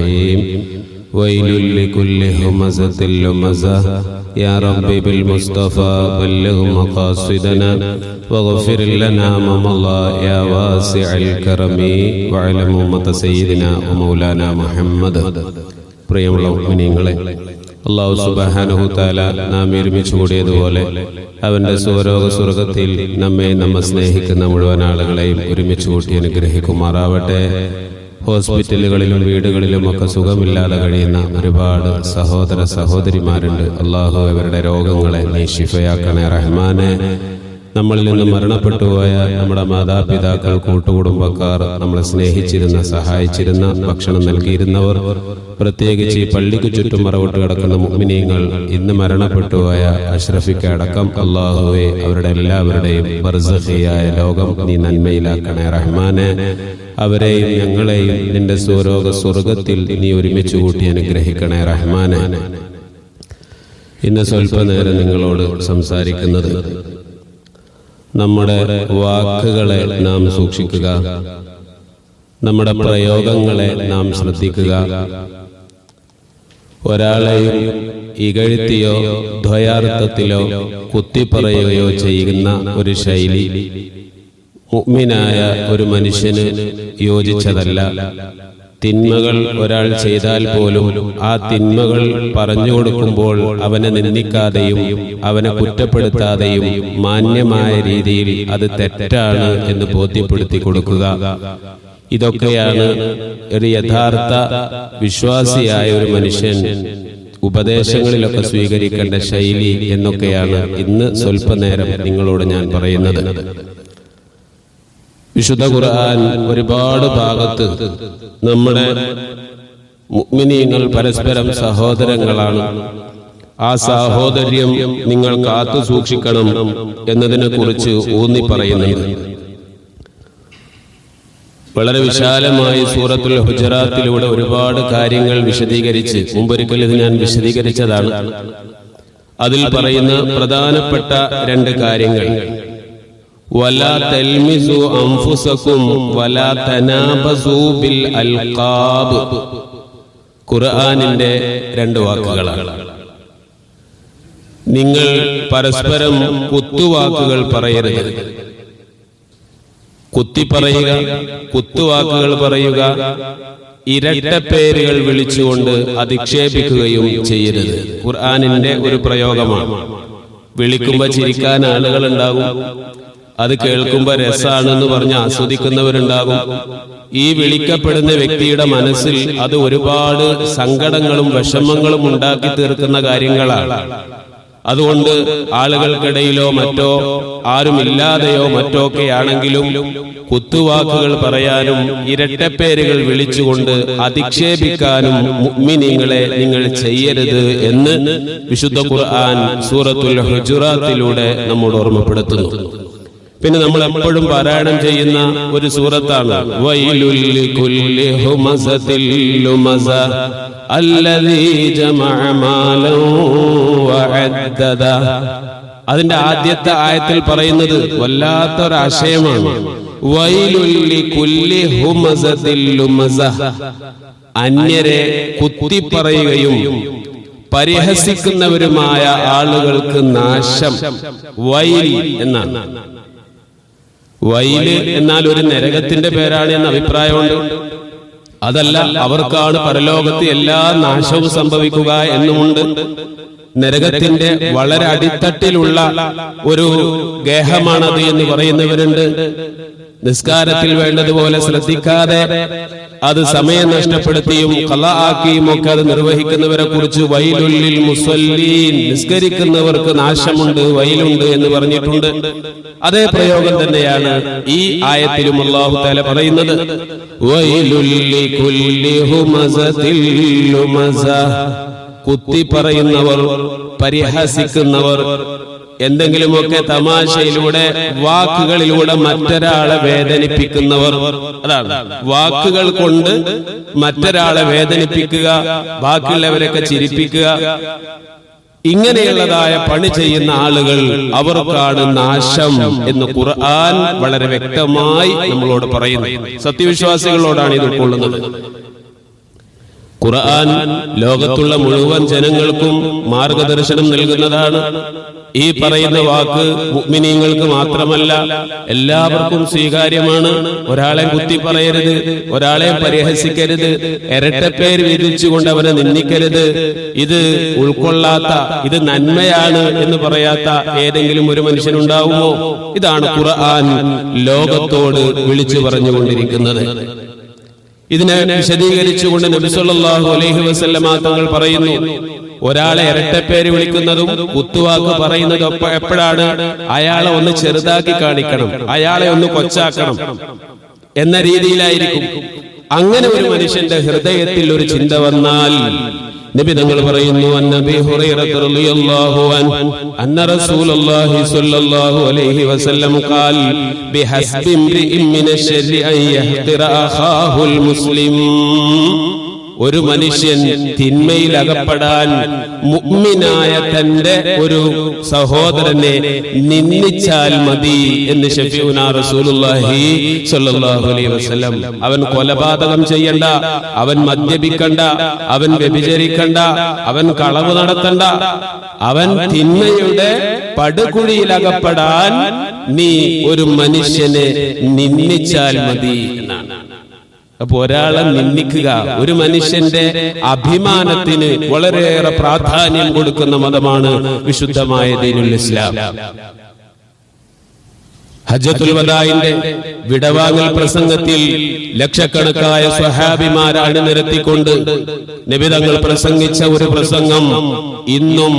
الرحيم ويل لكل همزة لمزة يا ربي بالمصطفى بلغ مقاصدنا واغفر لنا ما مضى يا واسع الكرم وعلم أمة سيدنا ومولانا محمد പ്രിയമുള്ള മുനിങ്ങളെ അള്ളാഹു സുബാനഹു താല നാം ഒരുമിച്ച് കൂടിയതുപോലെ അവന്റെ സ്വരോഗ സ്വർഗത്തിൽ നമ്മെ നമ്മെ സ്നേഹിക്കുന്ന മുഴുവൻ ആളുകളെയും ഒരുമിച്ച് കൂട്ടി അനുഗ്രഹിക്കുമാറാവട്ടെ ഹോസ്പിറ്റലുകളിലും വീടുകളിലും ഒക്കെ സുഖമില്ലാതെ കഴിയുന്ന ഒരുപാട് സഹോദര സഹോദരിമാരുണ്ട്. അള്ളാഹു അവരുടെ രോഗങ്ങളെ നീ ശിഫയാക്കണേ റഹ്മാനെ. നമ്മളിൽ നിന്ന് മരണപ്പെട്ടുപോയ നമ്മുടെ മാതാപിതാക്കൾ കൂട്ടുകുടുംബക്കാർ നമ്മളെ സ്നേഹിച്ചിരുന്ന സഹായിച്ചിരുന്ന ഭക്ഷണം നൽകിയിരുന്നവർ പ്രത്യേകിച്ച് ഈ പള്ളിക്ക് ചുറ്റും മറവിട്ട് കിടക്കുന്ന മുഗ്മിനീങ്ങൾ ഇന്ന് മരണപ്പെട്ടുപോയ അഷ്റഫിക്ക് അടക്കം അള്ളാഹുവെ അവരുടെ എല്ലാവരുടെയും ബർസഹിയായ ലോകം നീ നന്മയിലാക്കണേ റഹ്മാനെ. അവരെയും ഞങ്ങളെയും നിന്റെ സ്വരോഗ സ്വർഗത്തിൽ നീ ഒരുമിച്ച് കൂട്ടി അനുഗ്രഹിക്കണേ റഹ്മാനെ. ഇന്ന് സ്വല്പനേരം നിങ്ങളോട് സംസാരിക്കുന്നത് നമ്മുടെ വാക്കുകളെ നാം സൂക്ഷിക്കുക. നമ്മുടെ പ്രയോഗങ്ങളെ നാം ശ്രദ്ധിക്കുക. ഒരാളെയും ഇകഴ്ത്തിയോ ദ്വയാർത്ഥത്തിലോ കുത്തിപ്പറയുകയോ ചെയ്യുന്ന ഒരു ശൈലി. മുഗ്മിനായ ഒരു മനുഷ്യന് യോജിച്ചതല്ല. തിന്മകൾ ഒരാൾ ചെയ്താൽ പോലും ആ തിന്മകൾ പറഞ്ഞു കൊടുക്കുമ്പോൾ അവനെ നിന്ദിക്കാതെയും അവനെ കുറ്റപ്പെടുത്താതെയും മാന്യമായ രീതിയിൽ അത് തെറ്റാണ് എന്ന് ബോധ്യപ്പെടുത്തി കൊടുക്കുക. ഇതൊക്കെയാണ് ഒരു യഥാർത്ഥ വിശ്വാസിയായ ഒരു മനുഷ്യൻ ഉപദേശങ്ങളിലൊക്കെ സ്വീകരിക്കേണ്ട ശൈലി എന്നൊക്കെയാണ് ഇന്ന് സ്വല്പനേരം നിങ്ങളോട് ഞാൻ പറയുന്നത്. വിശുദ്ധ ഖുർആൻ ഒരുപാട് ഭാഗത്ത് നമ്മുടെ മുഅ്മിനീങ്ങൾ പരസ്പരം സഹോദരങ്ങളാണ്. ആ സഹോദര്യം നിങ്ങൾ കാത്തു സൂക്ഷിക്കണം എന്നതിനെ കുറിച്ച് ഊന്നി പറയുന്നുണ്ട്. വളരെ വിശാലമായി സൂറത്തുൽ ഹുജറാത്തിലൂടെ ഒരുപാട് കാര്യങ്ങൾ വിശദീകരിച്ച് മുമ്പൊരിക്കൽ ഇത് ഞാൻ വിശദീകരിച്ചതാണ്. അതിൽ പറയുന്ന പ്രധാനപ്പെട്ട രണ്ട് കാര്യങ്ങൾ. ولا تلمزوا أنفسكم ولا تنابزوا بالألقاب ഖുർആനിന്റെ രണ്ട് വാക്കുകളാണ് നിങ്ങൾ പരസ്പരം കുത്തുവാക്കുകൾ പറയരുത് കുത്തിപ്പറയുക കുത്തുവാക്കുകൾ പറയുക ഇരട്ട പേരുകൾ വിളിച്ചുകൊണ്ട് അധിക്ഷേപിക്കുകയും ചെയ്യരുത് ഖുർആനിന്റെ ഒരു പ്രയോഗമാണ് വിളിക്കുമ്പോ ചിരിക്കാൻ ആളുകൾ ഉണ്ടാകും അത് കേൾക്കുമ്പോ രസാണെന്ന് പറഞ്ഞ് ആസ്വദിക്കുന്നവരുണ്ടാകും. ഈ വിളിക്കപ്പെടുന്ന വ്യക്തിയുടെ മനസ്സിൽ അത് ഒരുപാട് സങ്കടങ്ങളും വിഷമങ്ങളും ഉണ്ടാക്കി തീർക്കുന്ന കാര്യങ്ങളാണ്. അതുകൊണ്ട് ആളുകൾക്കിടയിലോ മറ്റോ ആരുമില്ലാതെയോ മറ്റോ ഒക്കെ ആണെങ്കിലും കുത്തുവാക്കുകൾ പറയാനും ഇരട്ടപ്പേരുകൾ വിളിച്ചുകൊണ്ട് അധിക്ഷേപിക്കാനും മുഅ്മിനീങ്ങളെ നിങ്ങൾ ചെയ്യരുത് എന്ന് വിശുദ്ധ ഖുർആൻ സൂറത്തുൽ ഹുജുറാത്തിലൂടെ നമ്മോട് ഓർമ്മപ്പെടുത്തുന്നു. പിന്നെ നമ്മൾ എപ്പോഴും പാരായണം ചെയ്യുന്ന ഒരു സൂറത്താണ്. അതിന്റെ ആദ്യത്തെ ആയത്തിൽ പറയുന്നത് വല്ലാത്തൊരാശയമാണ്. ലുമസ. അന്യരെ കുത്തിപ്പറയുകയും പരിഹസിക്കുന്നവരുമായ ആളുകൾക്ക് നാശം. വൈൽ എന്നാണ്. വൈൽ എന്നാൽ ഒരു നരകത്തിന്റെ പേരാണ് എന്ന അഭിപ്രായമുണ്ട്. അതല്ല അവർക്കാണ് പരലോകത്ത് എല്ലാ നാശവും സംഭവിക്കുക എന്നുമുണ്ട്. നരകത്തിന്റെ വളരെ അടിത്തട്ടിലുള്ള ഒരു ഗേഹമാണത് എന്ന് പറയുന്നവരുണ്ട്. നിസ്കാരത്തിൽ വേണ്ടതുപോലെ ശ്രദ്ധിക്കാതെ അത് സമയം നഷ്ടപ്പെടുത്തിയും കല ആക്കിയും ഒക്കെ അത് നിർവഹിക്കുന്നവരെ കുറിച്ച് വൈലുള്ളിൽ മുസല്ലീൻ നിസ്കരിക്കുന്നവർക്ക് നാശമുണ്ട് വൈലുണ്ട് എന്ന് പറഞ്ഞിട്ടുണ്ട്. അതേ പ്രയോഗം തന്നെയാണ് ഈ ആയത്തിലും അള്ളാഹു താല പറയുന്നത്. കുത്തി പറയുന്നവർ പരിഹസിക്കുന്നവർ എന്തെങ്കിലുമൊക്കെ തമാശയിലൂടെ വാക്കുകളിലൂടെ മറ്റൊരാളെ വേദനിപ്പിക്കുന്നവർ. അതാണ്. വാക്കുകൾ കൊണ്ട് മറ്റൊരാളെ വേദനിപ്പിക്കുക ബാക്കിയുള്ളവരൊക്കെ ചിരിപ്പിക്കുക. ഇങ്ങനെയുള്ളതായ പണി ചെയ്യുന്ന ആളുകൾ അവർക്കാണ് നാശം എന്ന് ഖുർആൻ വളരെ വ്യക്തമായി നമ്മളോട് പറയുന്നു. സത്യവിശ്വാസികളോടാണ് ഇത് ഉൾക്കൊള്ളുന്നത്. ഖുർആൻ ലോകത്തുള്ള മുഴുവൻ ജനങ്ങൾക്കും മാർഗദർശനം നൽകുന്നതാണ്. ഈ പറയുന്ന വാക്ക് മുഗ്മിനീങ്ങൾക്ക് മാത്രമല്ല എല്ലാവർക്കും സ്വീകാര്യമാണ്. ഒരാളെ കുത്തി പറയരുത് ഒരാളെ പരിഹസിക്കരുത് ഇരട്ടപ്പേര് വിധിച്ചുകൊണ്ട് അവനെ നിന്ദിക്കരുത്. ഇത് ഉൾക്കൊള്ളാത്ത ഇത് നന്മയാണ് എന്ന് പറയാത്ത ഏതെങ്കിലും ഒരു മനുഷ്യനുണ്ടാവുമോ? ഇതാണ് ഖുർആൻ ലോകത്തോട് വിളിച്ചു പറഞ്ഞുകൊണ്ടിരിക്കുന്നത്. ഇതിനെ വിശദീകരിച്ചുകൊണ്ട് നബിസൊല്ലാഹു അലൈഹി വസല്ലമ തങ്ങൾ പറയുന്നു. ഒരാളെ ഇരട്ടപ്പേര് വിളിക്കുന്നതും കുത്തുവാക്ക് പറയുന്നതും എപ്പോഴാണ്? അയാളെ ഒന്ന് ചെറുതാക്കി കാണിക്കണം. അയാളെ ഒന്ന് കൊച്ചാക്കണം എന്ന രീതിയിലായിരിക്കും. അങ്ങനെ ഒരു മനുഷ്യന്റെ ഹൃദയത്തിൽ ഒരു ചിന്ത വന്നാൽ നബി തങ്ങൾ പറയുന്നു അന്നബി ഹുറൈറത്ത് റളിയല്ലാഹു അൻഹു അന്ന റസൂലുള്ളാഹി സ്വല്ലല്ലാഹു അലൈഹി വസല്ലം ഖാൽ ബിഹസ്ബി ഇംറിഇൻ മിനശ്ശർരി അൻ യഹ്തിറ അഖാഹുൽ മുസ്ലിം. ഒരു മനുഷ്യൻ തിന്മയിൽ അകപ്പെടാൻ മുഅ്മിനായ തന്റെ ഒരു സഹോദരനെ നിന്ദിച്ചാൽ മതി എന്ന് റസൂലുള്ളാഹി സ്വല്ലല്ലാഹു അലൈഹി വസല്ലം. അവൻ കൊലപാതകം ചെയ്യണ്ട അവൻ മദ്യപിക്കണ്ട അവൻ വ്യഭിചരിക്കണ്ട അവൻ കളവ് നടത്തണ്ട. അവൻ തിന്മയുടെ പടുകുഴിയിലകപ്പെടാൻ നീ ഒരു മനുഷ്യനെ നിന്ദിച്ചാൽ മതി എന്നാണ്. അപ്പൊ ഒരാളെ നിന്ദിക്കുക. ഒരു മനുഷ്യന്റെ അഭിമാനത്തിന് വളരെയേറെ പ്രാധാന്യം കൊടുക്കുന്ന മതമാണ് വിശുദ്ധമായ ദീനുൽ ഇസ്ലാം. ഹജ്ജത്തുൽ വദായിന്റെ വിടവാങ്ങൽ പ്രസംഗത്തിൽ ലക്ഷക്കണക്കായ സ്വഹാബിമാരെ അണിനിരത്തിക്കൊണ്ട് നിബിതങ്ങൾ പ്രസംഗിച്ച ഒരു പ്രസംഗം ഇന്നും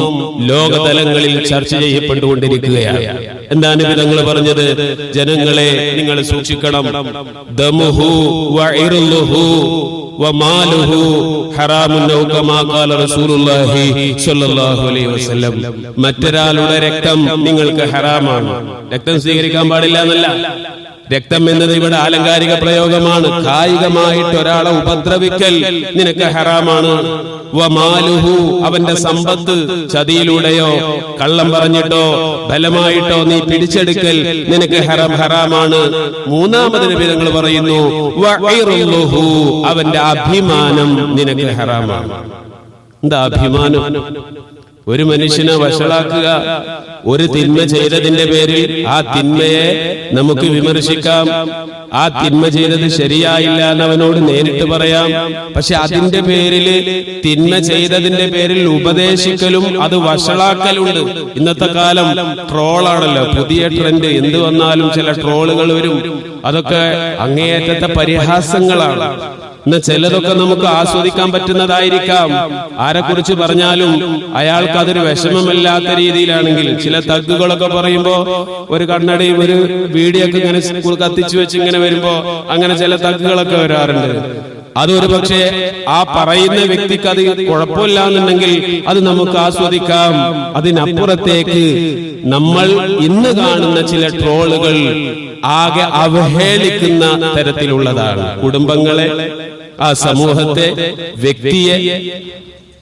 ലോകതലങ്ങളിൽ ചർച്ച ചെയ്യപ്പെട്ടുകൊണ്ടിരിക്കുകയാണ്. എന്താ വിധങ്ങൾ പറഞ്ഞത്? ജനങ്ങളെ നിങ്ങൾ സൂക്ഷിക്കണം. വമാലുഹു ഹറാമുൻ ഖാല റസൂലുള്ളാഹി അലൈഹി വസല്ലം. മറ്റൊരാളുടെ രക്തം നിങ്ങൾക്ക് ഹറാമാണ്. രക്തം സ്വീകരിക്കാൻ പാടില്ല എന്നല്ല. രക്തം എന്നത് ഇവിടെ ആലങ്കാരിക പ്രയോഗമാണ്. കായികമായിട്ട് ഒരാളെ ഉപദ്രവിക്കൽ നിനക്ക് ഹറാമാണ്. അവന്റെ സമ്പത്ത് ചതിയിലൂടെയോ കള്ളം പറഞ്ഞിട്ടോ ബലമായിട്ടോ നീ പിടിച്ചെടുക്കൽ നിനക്ക് ഹറം ഹറാമാണ്. മൂന്നാമത് നബി തങ്ങൾ പറയുന്നു അവന്റെ അഭിമാനം നിനക്ക് ഹറാമാണ്. എന്താ അഭിമാനം? ഒരു മനുഷ്യനെ വഷളാക്കുക ഒരു തിന്മ ചെയ്തതിന്റെ പേരിൽ ആ തിന്മയെ നമുക്ക് വിമർശിക്കാം. ആ തിന്മ ചെയ്തത് ശരിയായില്ല എന്ന് അവനോട് നേരിട്ട് പറയാം. പക്ഷെ അതിന്റെ പേരിൽ തിന്മ ചെയ്തതിന്റെ പേരിൽ ഉപദേശിക്കലും അത് വഷളാക്കലുണ്ട്. ഇന്നത്തെ കാലം ട്രോളാണല്ലോ. പുതിയ ട്രെൻഡ് എന്ത് വന്നാലും ചില ട്രോളുകൾ വരും. അതൊക്കെ അങ്ങേയറ്റത്തെ പരിഹാസങ്ങളാണ്. ഇന്ന് ചിലതൊക്കെ നമുക്ക് ആസ്വദിക്കാൻ പറ്റുന്നതായിരിക്കാം. ആരെക്കുറിച്ച് പറഞ്ഞാലും അയാൾക്ക് അതൊരു വിഷമമില്ലാത്ത രീതിയിലാണെങ്കിൽ ചില തഗ്ഗുകളൊക്കെ പറയുമ്പോ ഒരു കണ്ണടയും ഒരു വീടിയൊക്കെ ഇങ്ങനെ കത്തിച്ചു വെച്ച് ഇങ്ങനെ വരുമ്പോ അങ്ങനെ ചില തഗ്ഗുകളൊക്കെ വരാറുണ്ട്. അതൊരു പക്ഷേ ആ പറയുന്ന വ്യക്തിക്ക് അത് കുഴപ്പമില്ല എന്നുണ്ടെങ്കിൽ അത് നമുക്ക് ആസ്വദിക്കാം. അതിനപ്പുറത്തേക്ക് നമ്മൾ ഇന്ന് കാണുന്ന ചില ട്രോളുകൾ ആകെ അവഹേളിക്കുന്ന തരത്തിലുള്ളതാണ്. കുടുംബങ്ങളെ ആ സമൂഹത്തെ വ്യക്തിയെ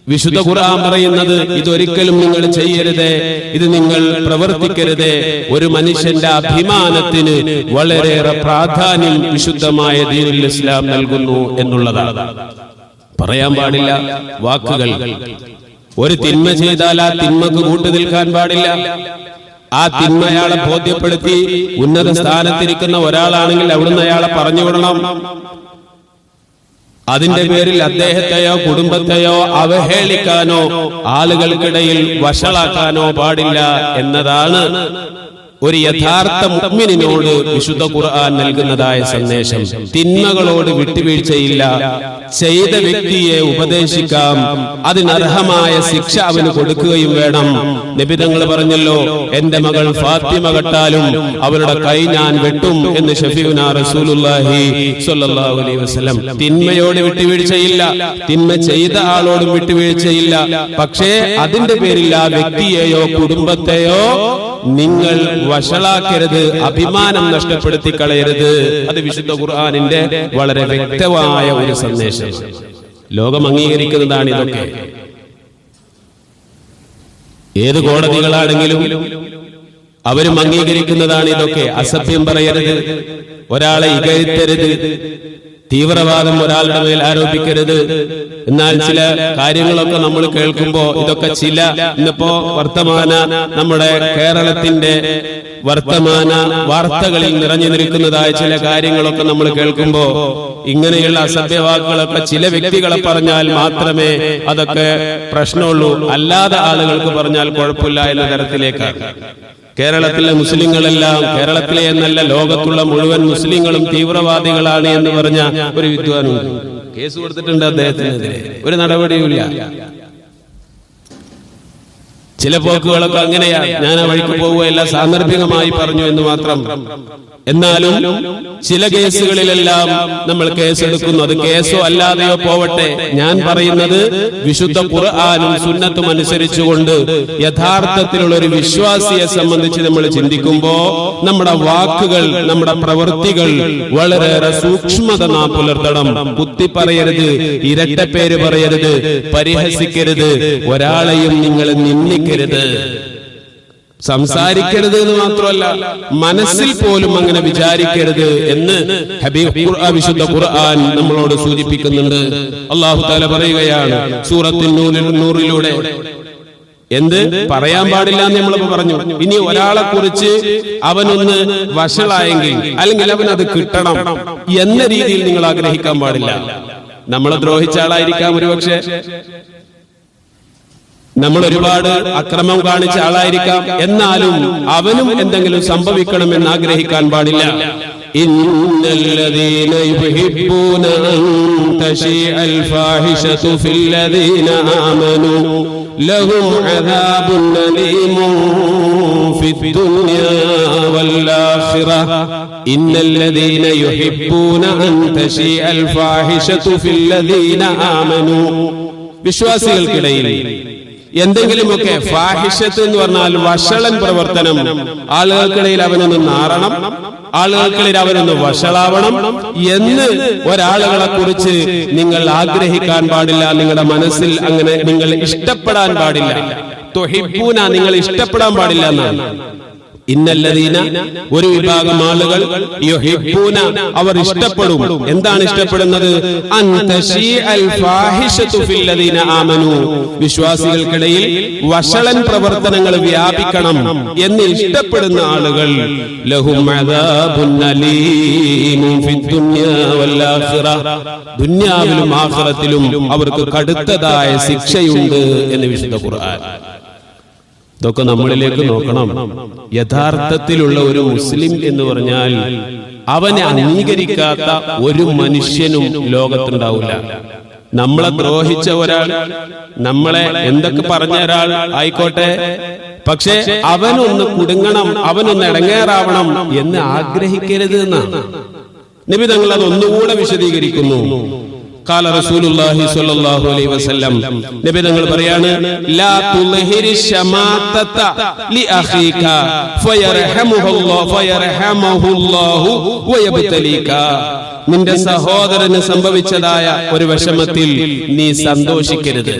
വിശുദ്ധ ഖുർആൻ പറയുന്നത് ഇതൊരിക്കലും നിങ്ങൾ ചെയ്യരുത് ഇത് നിങ്ങൾ പ്രവർത്തിക്കരുത്. ഒരു മനുഷ്യന്റെ അഭിമാനത്തിന് വളരെയേറെ പ്രാധാന്യം വിശുദ്ധമായ ദീനുൽ ഇസ്ലാം നൽകുന്നു എന്നുള്ളതാണ്. പറയാൻ പാടില്ല വാക്കുകൾ. ഒരു തിന്മ ചെയ്താൽ ആ തിന്മക്ക് കൂട്ടു നിൽക്കാൻ പാടില്ല. ആ തിന്മ അയാളെ ബോധ്യപ്പെടുത്തി ഉന്നത സ്ഥാനത്തിരിക്കുന്ന ഒരാളാണെങ്കിൽ അവിടുന്ന് അയാളെ പറഞ്ഞു വിടണം. അതിന്റെ പേരിൽ അദ്ദേഹത്തെയോ കുടുംബത്തെയോ അവഹേളിക്കാനോ ആളുകൾക്കിടയിൽ വഷളാക്കാനോ പാടില്ല എന്നതാണ് ഒരു യഥാർത്ഥ മുഗ്മിനോട് വിശുദ്ധ ഖുർആൻ നൽകുന്നതായ സന്ദേശം. തിന്മകളോട് വിട്ടുവീഴ്ചയില്ല. ചെയ്ത വ്യക്തിയെ ഉപദേശിക്കാം. അതിനർഹമായ ശിക്ഷ അവന് കൊടുക്കുകയും വേണം. നിബിതങ്ങൾ പറഞ്ഞല്ലോ എന്റെ മകൾ ഫാത്തിമ കട്ടാലും അവരുടെ കൈ ഞാൻ വെട്ടും എന്ന് ഷഫീഉന റസൂലുള്ളാഹി അലൈഹി വസല്ലം. തിന്മയോട് വിട്ടുവീഴ്ചയില്ല. തിന്മ ചെയ്ത ആളോടും വിട്ടുവീഴ്ചയില്ല. പക്ഷേ അതിന്റെ പേരിൽ ആ വ്യക്തിയെയോ കുടുംബത്തെയോ നിങ്ങൾ വഷളാക്കരുത് അഭിമാനം നഷ്ടപ്പെടുത്തി കളയരുത് അത് വിശുദ്ധ ഖുർആാനിന്റെ വളരെ വ്യക്തമായ ഒരു സന്ദേശം. ലോകം അംഗീകരിക്കുന്നതാണ് ഇതൊക്കെ. ഏത് കോടതികളാണെങ്കിലും അവരും അംഗീകരിക്കുന്നതാണ് ഇതൊക്കെ. അസഭ്യം പറയരുത്. ഒരാളെ ഇകഴ്ത്തരുത്. തീവ്രവാദം ഒരാളുടെ മേൽ ആരോപിക്കരുത്. എന്നാൽ ചില കാര്യങ്ങളൊക്കെ നമ്മൾ കേൾക്കുമ്പോ ഇതൊക്കെ ചില ഇന്നിപ്പോ വർത്തമാന നമ്മുടെ കേരളത്തിന്റെ വർത്തമാന വാർത്തകളിൽ നിറഞ്ഞു നിൽക്കുന്നതായ ചില കാര്യങ്ങളൊക്കെ നമ്മൾ കേൾക്കുമ്പോ ഇങ്ങനെയുള്ള അസഭ്യവാക്കുകളൊക്കെ ചില വ്യക്തികളെ പറഞ്ഞാൽ മാത്രമേ അതൊക്കെ പ്രശ്നമുള്ളൂ. അല്ലാതെ ആളുകൾക്ക് പറഞ്ഞാൽ കുഴപ്പമില്ല എന്ന തരത്തിലേക്കാണ്. കേരളത്തിലെ മുസ്ലിങ്ങളെല്ലാം കേരളത്തിലെ എന്നല്ല ലോകത്തുള്ള മുഴുവൻ മുസ്ലിങ്ങളും തീവ്രവാദികളാണ് എന്ന് പറഞ്ഞ ഒരു വിദ്വാനുണ്ട് കേസ് കൊടുത്തിട്ടുണ്ട് അദ്ദേഹത്തിനെതിരെ. ഒരു നടപടിയുമില്ല. ചില പോക്കുകളൊക്കെ അങ്ങനെയാണ്. ഞാൻ ആ വഴിക്ക് പോവുകയല്ല സാന്ദർഭികമായി പറഞ്ഞു എന്ന് മാത്രം. എന്നാലും ചില കേസുകളിലെല്ലാം നമ്മൾ കേസെടുക്കുന്നു അത് കേസോ അല്ലാതെയോ പോവട്ടെ. ഞാൻ പറയുന്നത് വിശുദ്ധ ഖുർആാനും സുന്നത്തും അനുസരിച്ചുകൊണ്ട് യഥാർത്ഥത്തിലുള്ള ഒരു വിശ്വാസിയെ സംബന്ധിച്ച് നമ്മൾ ചിന്തിക്കുമ്പോ നമ്മുടെ വാക്കുകൾ നമ്മുടെ പ്രവൃത്തികൾ വളരെയേറെ സൂക്ഷ്മത നാം പുലർത്തണം. കുത്തി പറയരുത് പേര് പറയരുത് പരിഹസിക്കരുത്. ഒരാളെയും നിങ്ങൾ നിന്ദിക്കരുത്. സംസാരിക്കരുത്. എന്ന് മാത്രമല്ല മനസ്സിൽ പോലും അങ്ങനെ വിചാരിക്കരുത് എന്ന് ഹബീബ് വിശുദ്ധ ഖുർആൻ നമ്മളോട് സൂചിപ്പിക്കുന്നുണ്ട്. അള്ളാഹു താല പറയുകയാണ് സൂറത്തിൻ നൂറിൽ നൂറിലൂടെ. എന്ത്? പറയാൻ പാടില്ല എന്ന് നമ്മളിപ്പോ പറഞ്ഞു. ഇനി ഒരാളെ കുറിച്ച് അവനൊന്ന് വഷളായെങ്കിൽ അല്ലെങ്കിൽ അവൻ അത് കിട്ടണം എന്ന രീതിയിൽ നിങ്ങൾ ആഗ്രഹിക്കാൻ പാടില്ല. നമ്മളെ ദ്രോഹിച്ച ആളായിരിക്കാം ഒരുപക്ഷെ. നമ്മൾ ഒരുപാട് അക്രമം കാണിച്ച ആളായിരിക്കാം. എന്നാലും അവനും എന്തെങ്കിലും സംഭവിക്കണം എന്ന് ആഗ്രഹിക്കാൻ പാടില്ല. ഇന്നല്ലദീന തശീഅൽ വിശ്വാസികൾക്കിടയിൽ എന്തെങ്കിലുമൊക്കെ ഫാഹിഷത്ത് എന്ന് പറഞ്ഞാൽ വഷളൻ പ്രവർത്തനം. ആളുകൾക്കിടയിൽ അവനൊന്ന് നാറണം. ആളുകൾക്കിടയിൽ അവനൊന്ന് വഷളാവണം. എന്ന് ഒരാളുകളെ കുറിച്ച് നിങ്ങൾ ആഗ്രഹിക്കാൻ പാടില്ല. നിങ്ങളുടെ മനസ്സിൽ അങ്ങനെ നിങ്ങൾ ഇഷ്ടപ്പെടാൻ പാടില്ല. തൊഹിപ്പൂന നിങ്ങൾ ഇഷ്ടപ്പെടാൻ പാടില്ല. എന്നാണ്. ഇന്നല്ലതീന ഒരു വിഭാഗം ആളുകൾ അവർ ഇഷ്ടപ്പെടും. എന്താണ് ഇഷ്ടപ്പെടുന്നത്? വിശ്വാസികൾക്കിടയിൽ വഷളൻ പ്രവർത്തനങ്ങൾ വ്യാപിക്കണം എന്ന് ഇഷ്ടപ്പെടുന്ന ആളുകൾ. ദുന്യാവിലും ആഹ്റത്തിലും അവർക്ക് കടുത്തതായ ശിക്ഷയുണ്ട് എന്ന് വിശുദ്ധ ഖുർആൻ. ഇതൊക്കെ നമ്മളിലേക്ക് നോക്കണം. യഥാർത്ഥത്തിലുള്ള ഒരു മുസ്ലിം എന്ന് പറഞ്ഞാൽ അവനെ അംഗീകരിക്കാത്ത ഒരു മനുഷ്യനും ലോകത്തുണ്ടാവില്ല. നമ്മളെ ദ്രോഹിച്ച ഒരാൾ നമ്മളെ എന്തൊക്കെ പറഞ്ഞ ഒരാൾ ആയിക്കോട്ടെ. പക്ഷെ അവനൊന്ന് കുടുങ്ങണം അവനൊന്ന് ഇടങ്ങേറാവണം എന്ന് ആഗ്രഹിക്കരുത് എന്നാണ്. നബി തങ്ങൾ അത് ഒന്നുകൂടെ വിശദീകരിക്കുന്നു. قال رسول الله صلى الله عليه وسلم നബി തങ്ങൾ പറയാണ് ലാ തുൽഹിരി ശമാതത ലിഅഖീക ഫയർഹമുഹുല്ലാഹു ഫയർഹമുഹുല്ലാഹു വയബ്തലീക നിന്റെ സഹോദരന് സംഭവിച്ചതായ ഒരു വിഷമത്തിൽ നീ സന്തോഷിക്കരുത്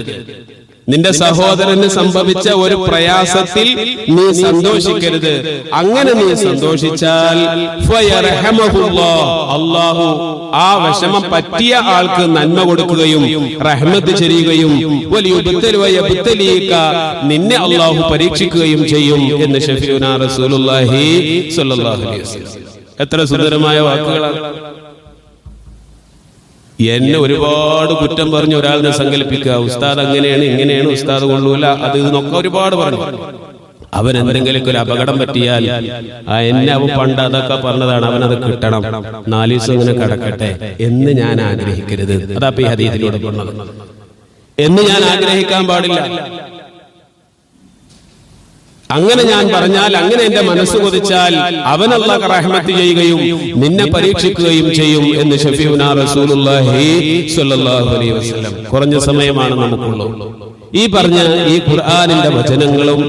നിന്റെ സഹോദരന് സംഭവിച്ച ഒരു പ്രയാസത്തിൽ നീ സന്തോഷിക്കരുത്. അങ്ങനെ നീ സന്തോഷിച്ചാൽ അള്ളാഹു ആ വിഷമം പറ്റിയ ആൾക്ക് നന്മ കൊടുക്കുകയും റഹ്മത്ത് ചെയ്യുകയും വലിയ നിന്നെ അള്ളാഹു പരീക്ഷിക്കുകയും ചെയ്യും എന്ന് ഷഫീന റസൂലുള്ളാഹി സ്വല്ലല്ലാഹു അലൈഹി വസല്ലം. എത്ര സുന്ദരമായ വാക്കുകളാണ്. എന്നെ ഒരുപാട് കുറ്റം പറഞ്ഞ് ഒരാളിനെ സങ്കല്പിക്കുക. ഉസ്താദ് അങ്ങനെയാണ് ഇങ്ങനെയാണ് ഉസ്താദ് കൊള്ളൂല. അത് ഇതെന്നൊക്കെ ഒരുപാട് പറഞ്ഞു. അവൻ എന്തെങ്കിലും ഒരു അപകടം പറ്റിയാൽ ആ എന്നെ അവൻ പണ്ട് അതൊക്കെ പറഞ്ഞതാണ്. അവൻ അത് കിട്ടണം. നാല് ദിവസം ഇങ്ങനെ കിടക്കട്ടെ എന്ന് ഞാൻ ആഗ്രഹിക്കരുത്. അതാ ഈ ഹദീസിലൂടെ പറഞ്ഞത്. എന്ന് ഞാൻ ആഗ്രഹിക്കാൻ പാടില്ല. അങ്ങനെ ഞാൻ പറഞ്ഞാൽ അങ്ങനെ എന്റെ മനസ്സ് കൊതിച്ചാൽ അവൻ അള്ളാഹ് റഹ്മത്ത് ചെയ്യുകയും നിന്നെ പരീക്ഷിക്കുകയും ചെയ്യും എന്ന് ഷഫീഉന റസൂലുള്ളാഹി സ്വല്ലല്ലാഹു അലൈഹി വസല്ലം. കുറഞ്ഞ സമയമാണ് നമുക്കുള്ളൂ ഈ പറഞ്ഞ ഈ ഖുർആാനിന്റെ വചനങ്ങളും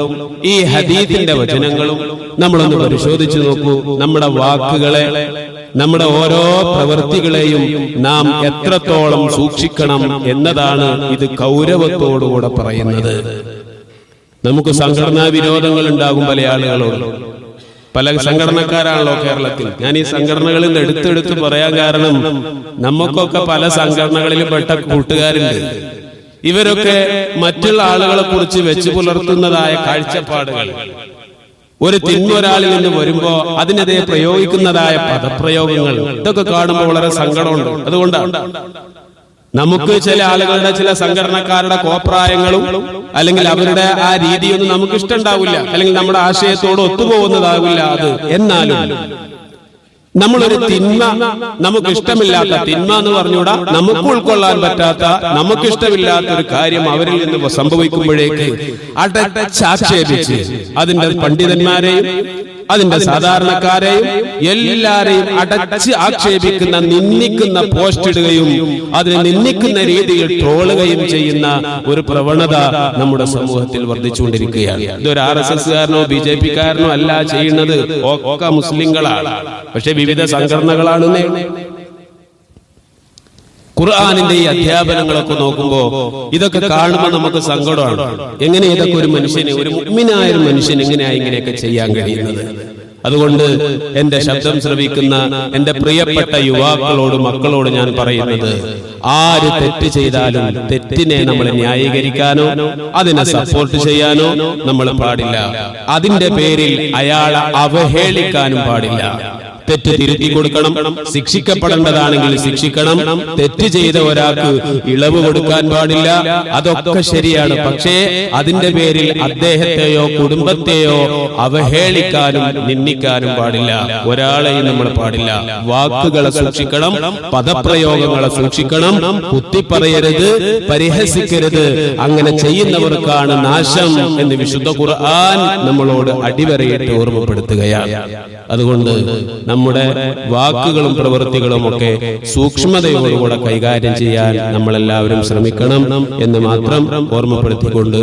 ഈ ഹദീത്തിന്റെ വചനങ്ങളും നമ്മളൊന്ന് പരിശോധിച്ചു നോക്കൂ. നമ്മുടെ വാക്കുകളെ നമ്മുടെ ഓരോ പ്രവൃത്തികളെയും നാം എത്രത്തോളം സൂക്ഷിക്കണം എന്നതാണ് ഇത് കൗരവത്തോടുകൂടെ പറയുന്നത്. നമുക്ക് സംഘടനാ വിരോധങ്ങൾ ഉണ്ടാകും പല ആളുകളോട്. പല സംഘടനക്കാരാണല്ലോ കേരളത്തിൽ. ഞാൻ ഈ സംഘടനകളിൽ നിന്ന് എടുത്തെടുത്ത് പറയാൻ കാരണം നമുക്കൊക്കെ പല സംഘടനകളിലും പെട്ട കൂട്ടുകാരുണ്ട്. ഇവരൊക്കെ മറ്റുള്ള ആളുകളെ കുറിച്ച് വെച്ച് പുലർത്തുന്നതായ കാഴ്ചപ്പാടുകൾ. ഒരു തിന്മ ഒരാളിൽ നിന്ന് വരുമ്പോ അതിനെതിരെ പ്രയോഗിക്കുന്നതായ പദപ്രയോഗങ്ങൾ. ഇതൊക്കെ കാണുമ്പോൾ വളരെ സങ്കടമുണ്ട്. അതുകൊണ്ടാണ് നമുക്ക് ചില ആളുകളുടെ ചില സംഘടനക്കാരുടെ കോപ്രായങ്ങളും അല്ലെങ്കിൽ അവരുടെ ആ രീതിയൊന്നും നമുക്ക് ഇഷ്ടമുണ്ടാവില്ല അല്ലെങ്കിൽ നമ്മുടെ ആശയത്തോട് ഒത്തുപോകുന്നതാവില്ല അത് എന്നാലും നമ്മളൊരു തിന്മ നമുക്ക് ഇഷ്ടമില്ലാത്ത തിന്മ എന്ന് പറഞ്ഞുകൂടാ? നമുക്ക് ഉൾക്കൊള്ളാൻ പറ്റാത്ത നമുക്ക് ഇഷ്ടമില്ലാത്ത ഒരു കാര്യം അവരിൽ നിന്ന് സംഭവിക്കുമ്പോഴേക്ക് അടച്ചാക്ഷേപിച്ച് അതിന്റെ പണ്ഡിതന്മാരെയും അതിന്റെ സാധാരണക്കാരെയും എല്ലാരെയും അടച്ച് ആക്ഷേപിക്കുന്ന നിന്ദിക്കുന്ന പോസ്റ്റ് ഇടുകയും അതിനെ നിന്ദിക്കുന്ന രീതിയിൽ ട്രോളുകയും ചെയ്യുന്ന ഒരു പ്രവണത നമ്മുടെ സമൂഹത്തിൽ വർദ്ധിച്ചുകൊണ്ടിരിക്കുകയാണ്. ഇതൊരു ആർ എസ് എസ്കാരനോ ബി ജെ പിക്കാരനോ അല്ല ചെയ്യുന്നത് ഒക്കെ മുസ്ലിങ്ങളാണ്. പക്ഷെ വിവിധ സംഘടനകളാണെന്നേ ഖുർആാനിന്റെ ഈ അധ്യാപനങ്ങളൊക്കെ നോക്കുമ്പോ ഇതൊക്കെ കാണുമ്പോൾ നമുക്ക് സങ്കടമാണ്. എങ്ങനെ ഇതൊക്കെ ഒരു മനുഷ്യന് ഒരു മുഗ്മിനായ ഒരു മനുഷ്യൻ എങ്ങനെയാ ഇങ്ങനെയൊക്കെ ചെയ്യാൻ കഴിയുന്നത്. അതുകൊണ്ട് എന്റെ ശബ്ദം ശ്രവിക്കുന്ന എന്റെ പ്രിയപ്പെട്ട യുവാക്കളോട് മക്കളോട് ഞാൻ പറയുന്നത് ആര് തെറ്റ് ചെയ്താലും തെറ്റിനെ നമ്മൾ ന്യായീകരിക്കാനോ അതിനെ സപ്പോർട്ട് ചെയ്യാനോ നമ്മൾ പാടില്ല. അതിന്റെ പേരിൽ അയാളെ അവഹേളിക്കാനും പാടില്ല. തെറ്റ് തിരുത്തി കൊടുക്കണം. ശിക്ഷിക്കപ്പെടേണ്ടതാണെങ്കിൽ ശിക്ഷിക്കണം. തെറ്റ് ചെയ്ത ഒരാൾക്ക് ഇളവ് കൊടുക്കാൻ പാടില്ല. അതൊക്കെ ശരിയാണ്. പക്ഷേ അതിന്റെ പേരിൽ അദ്ദേഹത്തെയോ കുടുംബത്തെയോ അവഹേളിക്കാനും നിന്ദിക്കാനും പാടില്ല. ഒരാളെയും നമ്മൾ പാടില്ല. വാക്കുകളെ സൂക്ഷിക്കണം. പദപ്രയോഗങ്ങളെ സൂക്ഷിക്കണം. കുത്തിപ്പറയരുത്. പരിഹസിക്കരുത്. അങ്ങനെ ചെയ്യുന്നവർക്കാണ് നാശം എന്ന് വിശുദ്ധ ഖുർആൻ നമ്മളോട് അടിവരയിട്ട് ഓർമ്മപ്പെടുത്തുകയാണ്. അതുകൊണ്ട് നമ്മുടെ വാക്കുകളും പ്രവൃത്തികളും ഒക്കെ സൂക്ഷ്മതയോടുകൂടെ കൈകാര്യം ചെയ്യാൻ നമ്മളെല്ലാവരും ശ്രമിക്കണം എന്ന് മാത്രം ഓർമ്മപ്പെടുത്തിക്കൊണ്ട്